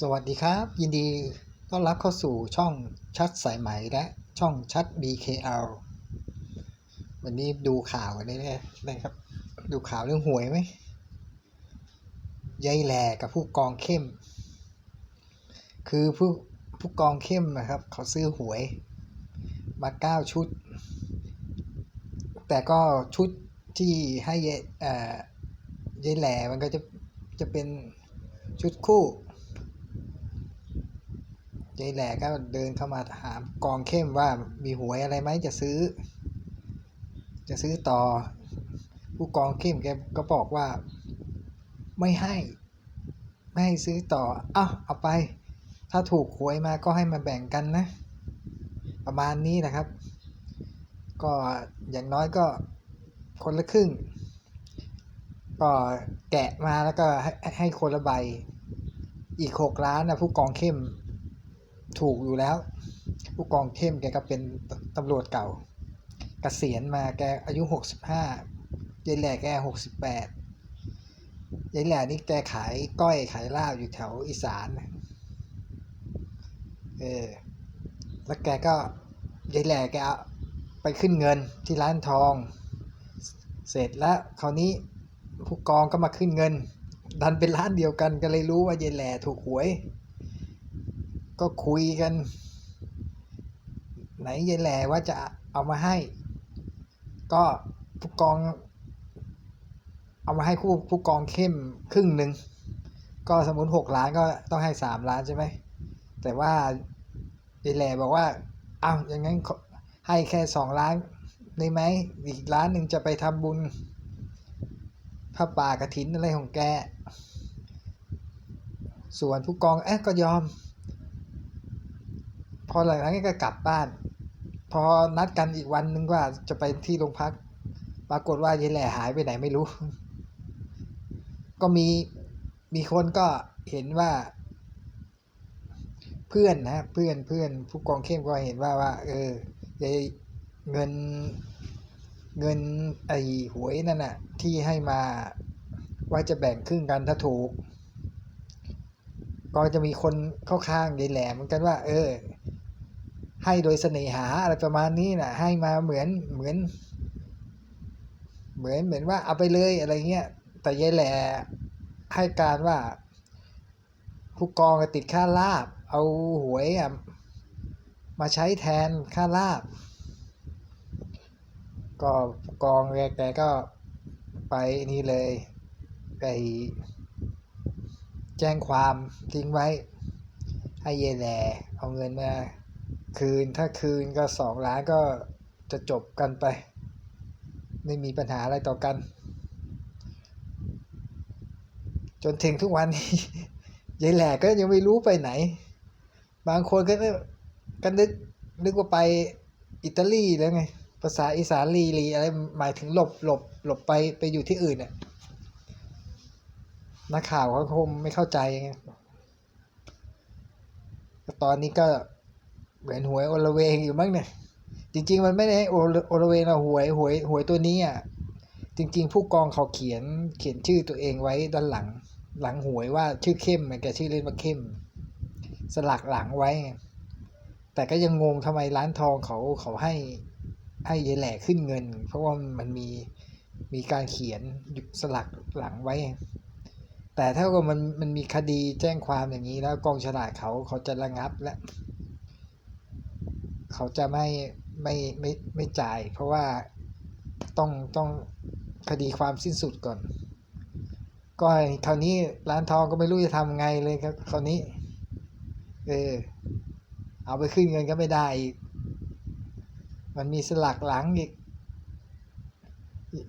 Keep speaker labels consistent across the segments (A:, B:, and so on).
A: สวัสดีครับ ยินดีต้อนรับเข้าสู่ช่องชัดสายไหมและช่องชัด BKL วันนี้ดูข่าวกันได้ไหมครับ ดูข่าวเรื่องหวยไหมยายแหล่กับผู้กองเข้ม คือผู้ผู้กองเข้มนะครับ เขาซื้อหวย มาเก้าชุด แต่ก็ชุดที่ให้ยายเอ่อยายแหล่มันก็จะจะเป็นชุดคู่ ยายแหล่ก็เดินเข้ามาถามกองเข้มว่ามีหวยอะไรไหมจะซื้อ จะซื้อต่อ ผู้กองเข้มแกก็บอกว่า ไม่ให้ ไม่ให้ซื้อต่ออ้าเอาไป ถ้าถูกหวยมาก็ให้มาแบ่งกันนะ ประมาณนี้นะครับ ก็อย่างน้อยก็คนละครึ่ง ก็แกะมาแล้วก็ให้ให้คนละใบ อีกหกล้านนะผู้กองเข้ม ถูกอยู่แล้ว ผู้กองเข้มแกก็เป็นตำรวจเก่า เกษียณมาแกอายุ65ยายแหล่แก68ยายแหล่นี่แกขายก้อยขายลาบอยู่แถวอีสานเออแล้วแกก็ยายแหล่แกเอาไปขึ้นเงินที่ร้านทอง เสร็จแล้วคราวนี้ผู้กองก็มาขึ้นเงิน ดันเป็นร้านเดียวกันก็เลยรู้ว่ายายแหล่ถูกหวย ก็คุยกัน ไหนยายแหล่ว่าจะเอามาให้ ก็ผู้กอง เอามาให้ผู้ผู้กองเข้มครึ่งหนึ่งก็สมมติหกล้านก็ต้องให้สามล้านใช่ไหมแต่ว่ายายแหล่บอกว่าอ้าวอย่างนั้นขอให้แค่สองล้านได้ไหมอีกล้านหนึ่งจะไปทำบุญผ้าป่ากระถินอะไรของแก ส่วนผู้กองเอ๊ะก็ยอม พอหลังจากนั้นก็กลับบ้าน พอนัดกันอีกวันนึงว่าจะไปที่โรงพัก ปรากฏว่ายายแหล่หายไปไหนไม่รู้ ก็มีมีคนก็เห็นว่า เพื่อนนะเพื่อนเพื่อนผู้กองเข้มก็เห็นว่าว่า เออยายเงินเงินไอ้หวยนั่นน่ะ ที่ให้มาว่าจะแบ่งครึ่งกันถ้าถูก ก็จะมีคนเข้าข้างยายแหลมเหมือนกันว่า เออ ให้โดยเสน่หาอะไรประมาณนี้นะให้มาเหมือนเหมือน เหมือนเหมือนว่าเอาไปเลยอะไรเงี้ยแต่ยายแหล่ให้การว่าผู้กองติดค่าลาบ เอาหวยอะมาใช้แทนค่าลาบ ก็ผู้กองแกแกก็ไปนี่เลยไปแจ้งความทิ้งไว้ ให้เยายแหล่เอาเงินมา คืนถ้าคืนก็สองล้านก็จะจบกันไป ไม่มีปัญหาอะไรต่อกัน จนถึงทุกวันนี้ยายแหล่ก็ยังไม่รู้ไปไหน บางคนก็ก็นึกนึกว่าไปอิตาลีแล้วไง ภาษาอีสานลีลีอะไรหมายถึงหลบหลบหลบไปไปอยู่ที่อื่นน่ะนักข่าวเขาคงไม่เข้าใจไงตอนนี้ก็ เหมือนหวยโอลเวงอยู่มั้งเนี่ย จริง ๆ มันไม่ได้โอโอลเวงนะหวยหวยหวยตัวนี้อะจริง ๆ ผู้กองเขาเขียนเขียนชื่อตัวเองไว้ด้านหลัง หลังหวยว่าชื่อเข้มแกชื่อเล่นว่าเข้ม สลักหลังไว้ แต่ก็ยังงงทำไมร้านทองเขาเขาให้ให้ยายแหล่ขึ้นเงิน เพราะว่ามันมีมีการเขียนสลักหลังไว้ แต่ถ้าว่ามันมันมีคดีแจ้งความอย่างนี้แล้วกองฉลาดเขาเขาจะระงับและ เขาจะไม่ไม่ไม่ไม่จ่าย เพราะว่าต้องต้องคดีความสิ้นสุดก่อน ก็คราวนี้ร้านทองก็ไม่รู้จะทำไงเลยครับคราวนี้ เออ เอาไปขึ้นเงินก็ไม่ได้อีก มันมีสลักหลังอีก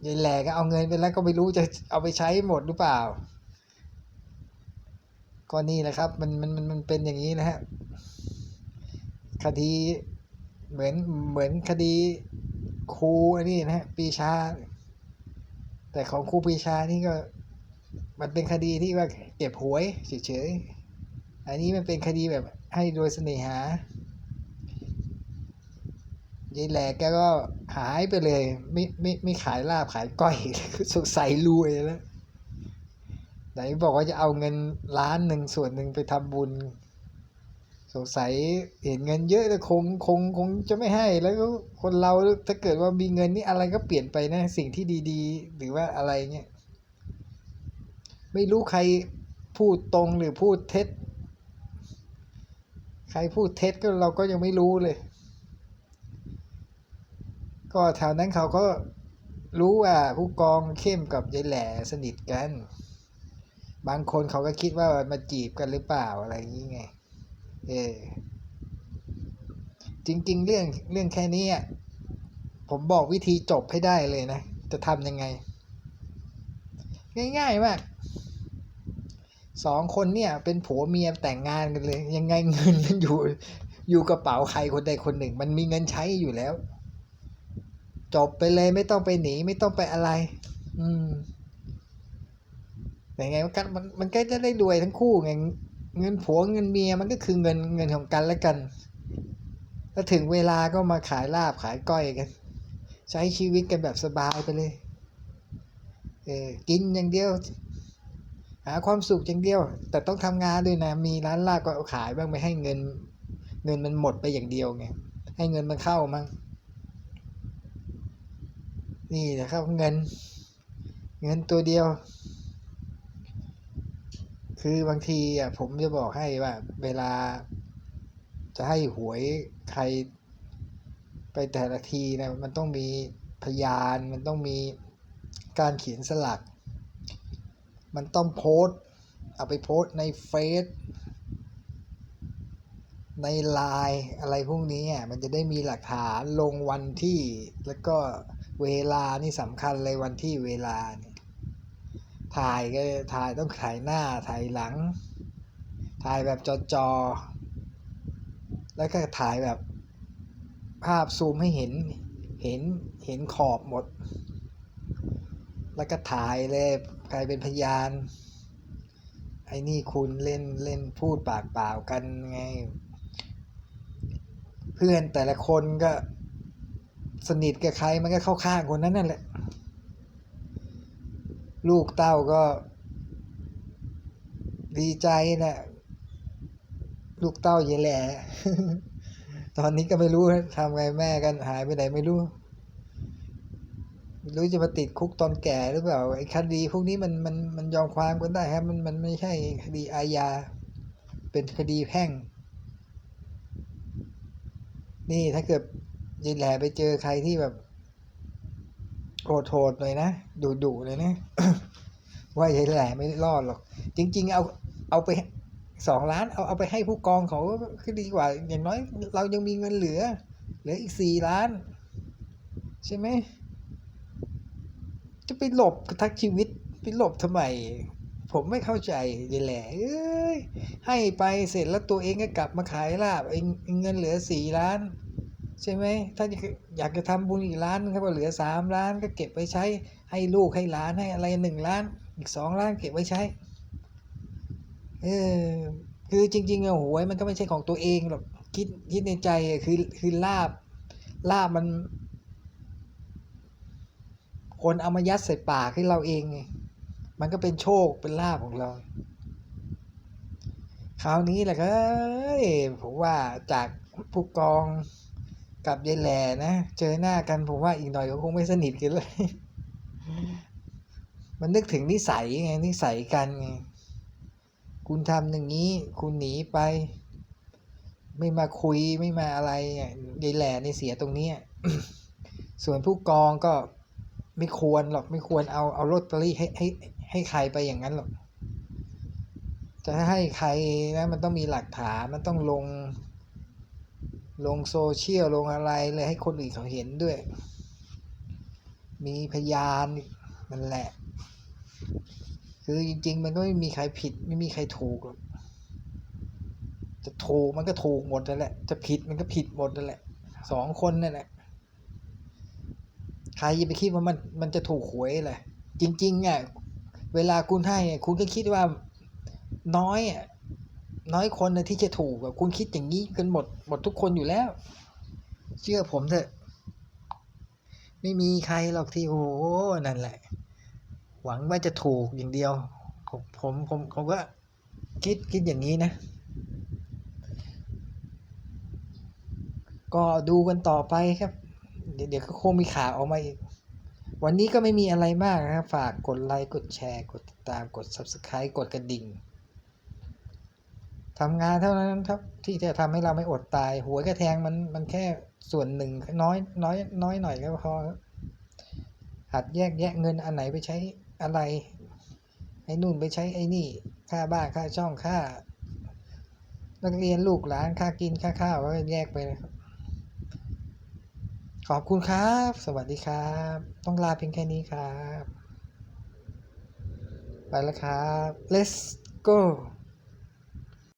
A: ยายแหลก็เอาเงินไปแล้วก็ไม่รู้จะเอาไปใช้หมดหรือเปล่า ก็นี่แหละครับ มันมันมันมันเป็นอย่างนี้นะฮะคดี เหมือนเหมือนคดีครูอันนี้นะฮะปีชา แต่ของครูปีชานี่ก็ มันเป็นคดีที่ว่าเก็บหวยเฉยๆอันนี้มันเป็นคดีแบบให้โดยเสน่หายายแหลกแกก็หายไปเลย ไม่ไม่ไม่ขายลาบขายก้อยสงสัยรวยแล้วไหนบอกว่าจะเอาเงินล้านหนึ่งส่วนหนึ่งไปทำบุญ สงสัยเห็นเงินเยอะแต่คงคงคงจะไม่ให้แล้วก็คนเราถ้าเกิดว่ามีเงินนี่อะไรก็เปลี่ยนไปนะ สิ่งที่ดีๆ หรือว่าอะไรเงี้ยไม่รู้ใครพูดตรงหรือพูดเท็จ ใครพูดเท็จก็เราก็ยังไม่รู้เลย ก็แถวนั้นเขาก็รู้ว่าผู้กองเข้มกับยายแหล่สนิทกัน บางคนเขาก็คิดว่ามาจีบกันหรือเปล่าอะไรอย่างนี้ไง เออจริง ๆ เรื่องเรื่องแค่นี้อะผมบอกวิธีจบให้ได้เลยนะ จะทำยังไง ง่ายๆมากสองคนเนี่ย เป็นผัวเมียแต่งงานกันเลย ยังไงเงินมันอยู่ อยู่กระเป๋าใครคนใดคนหนึ่ง มันมีเงินใช้อยู่แล้ว จบไปเลยไม่ต้องไปหนีไม่ต้องไปอะไร อืมแต่ไงมันก็มันมันก็จะได้รวยทั้งคู่ไง เงินผัวเงินเมียมันก็คือเงินเงินของกันและกันแล้วถึงเวลาก็มาขายลาบขายก้อยกัน ใช้ชีวิตกันแบบสบายไปเลยเออกินอย่างเดียว หาความสุขอย่างเดียว แต่ต้องทำงานด้วยนะ มีร้านลาบก็ขายบ้างไม่ให้เงิน เงินมันหมดไปอย่างเดียวไงให้เงินมันเข้ามั่งนี่นะครับเงิน เงินตัวเดียว คือบางทีอะผมจะบอกให้ว่า เวลาจะให้หวยใคร ไปแต่ละทีนะมันต้องมีพยานมันต้องมีการเขียนสลัก มันต้องโพสต์เอาไปโพสต์ในเฟซในไลน์อะไรพวกนี้อะมันจะได้มีหลักฐานลงวันที่ แล้วก็เวลานี่สำคัญเลยวันที่เวลาเนี่ย ถ่ายก็ถ่ายต้องถ่ายหน้าถ่ายหลัง ถ่ายแบบจอจอๆแล้วก็ถ่ายแบบภาพซูมให้เห็นเห็นเห็นขอบหมด แล้วก็ถ่ายเลยใครเป็นพยาน ไอ้นี่คุณเล่นเล่นพูดปากเปล่ากันไง เพื่อนแต่ละคนก็สนิทกับใครมันก็เข้าข้างคนนั้นนั่นแหละ ลูกเต้าก็ ดีใจแหละลูกเต้าเยแหล่ตอนนี้ก็ไม่รู้ทำไงแม่กันหายไปไหนไม่รู้รู้จะมาติดคุกตอนแก่หรือเปล่าไอ้คดีพวกนี้มันมันมันยอมความกันได้ครับมันมันไม่ใช่คดีอาญา เป็นคดีแพ่ง นี่ถ้าเกิดยินแหล่ไปเจอใครที่แบบ โหดๆหน่อยนะดุๆเลยนะ ว่ายายแหล่ไม่รอดหรอก จริง ๆ เอาเอาไปสองล้านเอาเอาไปให้ผู้กองเขาก็ดีกว่า อย่างน้อย เรายังมีเงินเหลือ เหลืออีกสี่ล้าน ใช่ไหม จะไปหลบกระทักชีวิตไปหลบทำไม ผมไม่เข้าใจยายแหล่เอ้ยให้ไปเสร็จแล้วตัวเองก็กลับมาขายลาบเองเงินเหลือสี่ล้าน ใช่ไหมถ้าอยากจะทำบุญอีกล้านนึงครับเหลือสามล้านก็เก็บไว้ใช้ให้ลูกให้หลานให้อะไรหนึ่งล้าน อีกสองล้านเก็บไว้ใช้เออคือจริงๆอะหวยมันก็ไม่ใช่ของตัวเองหรอกคิดคิดในใจคือคือลาบลาบมัน คนเอามายัดใส่ปากให้เราเองไงมันก็เป็นโชคเป็นลาบของเราคราวนี้แหละก็ผมว่าจากผู้กอง กับยายแหล่นะ เจอหน้ากันผมว่าอีกหน่อยก็คงไม่สนิทกันเลย มันนึกถึงนิสัยไงนิสัยกันไงคุณทำอย่างนี้ คุณหนีไป ไม่มาคุยไม่มาอะไรอะยายแหล่ในเสียตรงเนี้ยส่วนผู้กองก็ไม่ควรหรอกไม่ควรเอาเอาลอตเตอรี่ให้ให้ให้ใครไปอย่างนั้นหรอก จะให้ใครนะมันต้องมีหลักฐานมันต้องลง ลงโซเชียลลงอะไรเลยให้คนอื่นเขาเห็นด้วย มีพยานนั่นแหละ คือจริง ๆ มันก็ไม่มีใครผิดไม่มีใครถูกหรอกจะถูกมันก็ถูกหมดนั่นแหละ จะผิดมันก็ผิดหมดนั่นแหละสองคนนั่นแหละใครจะไปคิดว่ามันมันจะถูกหวยแหละจริงๆอะเวลาคุณให้คุณก็คิดว่าน้อยอะ น้อยคนนะที่จะถูกอะคุณคิดอย่างนี้กันหมดหมดทุกคนอยู่แล้ว เชื่อผมเถอะ ไม่มีใครหรอกที่โอ้โหนั่นแหละ หวังว่าจะถูกอย่างเดียว ผมผมผมผมก็คิดคิดอย่างนี้นะ ก็ดูกันต่อไปครับ เดี๋ยวเดี๋ยวก็คงมีข่าวออกมาอีกวันนี้ก็ไม่มีอะไรมากนะครับ ฝากกดไลค์ กดแชร์ กดติดตาม กด Subscribe กดกระดิ่ง ทำงานเท่านั้นครับที่จะทำให้เราไม่อดตาย หัวกระแทงมันมันแค่ส่วนหนึ่งน้อยน้อยน้อยหน่อยก็พอหัดแยกแยะเงินอันไหนไปใช้อะไรไอ้นู่นไปใช้ไอ้นี่ ค่าบ้านค่าช่องค่านักเรียนลูกหลานค่ากินค่าข้าวก็แยกไปนะครับขอบคุณครับ สวัสดีครับ ต้องลาเพียงแค่นี้ครับ ไปแล้วครับ let's go